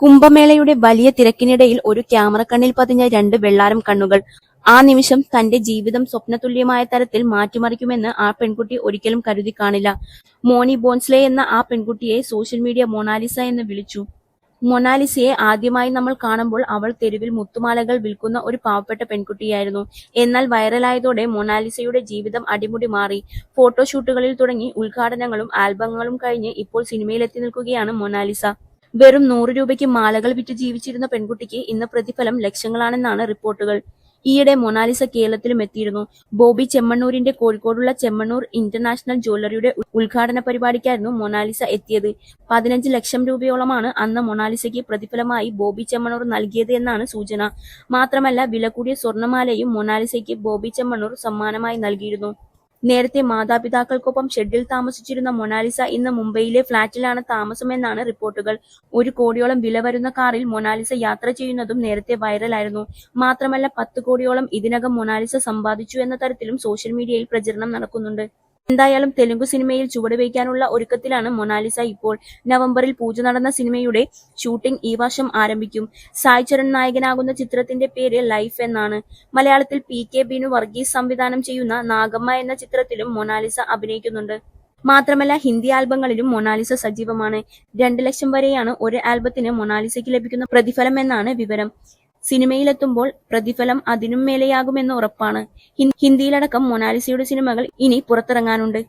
കുംഭമേളയുടെ വലിയ തിരക്കിനിടയിൽ ഒരു ക്യാമറ കണ്ണിൽ പതിഞ്ഞ രണ്ട് വെള്ളാരം കണ്ണുകൾ. ആ നിമിഷം തന്റെ ജീവിതം സ്വപ്നതുല്യമായ തരത്തിൽ മാറ്റിമറിക്കുമെന്ന് ആ പെൺകുട്ടി ഒരിക്കലും കരുതി കാണില്ല. മോണി ബോൺസ്ലെ എന്ന ആ പെൺകുട്ടിയെ സോഷ്യൽ മീഡിയ മൊണാലിസ എന്ന് വിളിച്ചു. മൊണാലിസയെ ആദ്യമായി നമ്മൾ കാണുമ്പോൾ അവൾ തെരുവിൽ മുത്തുമാലകൾ വിൽക്കുന്ന ഒരു പാവപ്പെട്ട പെൺകുട്ടിയായിരുന്നു. എന്നാൽ വൈറലായതോടെ മൊണാലിസയുടെ ജീവിതം അടിമുടി മാറി. ഫോട്ടോഷൂട്ടുകളിൽ തുടങ്ങി ഉദ്ഘാടനങ്ങളും ആൽബങ്ങളും കഴിഞ്ഞ് ഇപ്പോൾ സിനിമയിലെത്തി നിൽക്കുകയാണ് മൊണാലിസ. വെറും നൂറ് രൂപയ്ക്ക് മാലകൾ വിറ്റ് ജീവിച്ചിരുന്ന പെൺകുട്ടിക്ക് ഇന്ന് പ്രതിഫലം ലക്ഷങ്ങളാണെന്നാണ് റിപ്പോർട്ടുകൾ. ഈയിടെ മൊണാലിസ കേരളത്തിലും എത്തിയിരുന്നു. ബോബി ചെമ്മണ്ണൂരിന്റെ കോഴിക്കോടുള്ള ചെമ്മണ്ണൂർ ഇന്റർനാഷണൽ ജ്വല്ലറിയുടെ ഉദ്ഘാടന പരിപാടിക്കായിരുന്നു മൊണാലിസ എത്തിയത്. പതിനഞ്ച് ലക്ഷം രൂപയോളമാണ് അന്ന് മൊണാലിസയ്ക്ക് പ്രതിഫലമായി ബോബി ചെമ്മണ്ണൂർ നൽകിയത് എന്നാണ് സൂചന. മാത്രമല്ല വില കൂടിയ സ്വർണമാലയും മൊണാലിസയ്ക്ക് ബോബി ചെമ്മണ്ണൂർ സമ്മാനമായി നൽകിയിരുന്നു. നേരത്തെ മാതാപിതാക്കൾക്കൊപ്പം ഷെഡിൽ താമസിച്ചിരുന്ന മൊണാലിസ ഇന്ന് മുംബൈയിലെ ഫ്ളാറ്റിലാണ് താമസമെന്നാണ് റിപ്പോർട്ടുകൾ. ഒരു കോടിയോളം വില വരുന്ന കാറിൽ മൊണാലിസ യാത്ര ചെയ്യുന്നതും നേരത്തെ വൈറലായിരുന്നു. മാത്രമല്ല പത്ത് കോടിയോളം ഇതിനകം മൊണാലിസ സമ്പാദിച്ചു എന്ന തരത്തിലും സോഷ്യൽ മീഡിയയിൽ പ്രചരണം നടക്കുന്നുണ്ട്. എന്തായാലും തെലുങ്കു സിനിമയിൽ ചുവടുവയ്ക്കാനുള്ള ഒരുക്കത്തിലാണ് മൊണാലിസ ഇപ്പോൾ. നവംബറിൽ പൂജ നടന്ന സിനിമയുടെ ഷൂട്ടിംഗ് ഈ വർഷം ആരംഭിക്കും. സായ് ചരൺ നായകനാകുന്ന ചിത്രത്തിന്റെ പേര് ലൈഫ് എന്നാണ്. മലയാളത്തിൽ പി കെ ബിനു വർഗീസ് സംവിധാനം ചെയ്യുന്ന നാഗമ്മ എന്ന ചിത്രത്തിലും മൊണാലിസ അഭിനയിക്കുന്നുണ്ട്. മാത്രമല്ല ഹിന്ദി ആൽബങ്ങളിലും മൊണാലിസ സജീവമാണ്. രണ്ട് ലക്ഷം വരെയാണ് ഒരു ആൽബത്തിന് മൊണാലിസയ്ക്ക് ലഭിക്കുന്ന പ്രതിഫലം എന്നാണ് വിവരം. സിനിമയിലെത്തുമ്പോൾ പ്രതിഫലം അതിനും മേലെയാകുമെന്ന് ഉറപ്പാണ്. ഹിന്ദിയിലടക്കം മൊനാലിസയുടെ സിനിമകൾ ഇനി പുറത്തിറങ്ങാനുണ്ട്.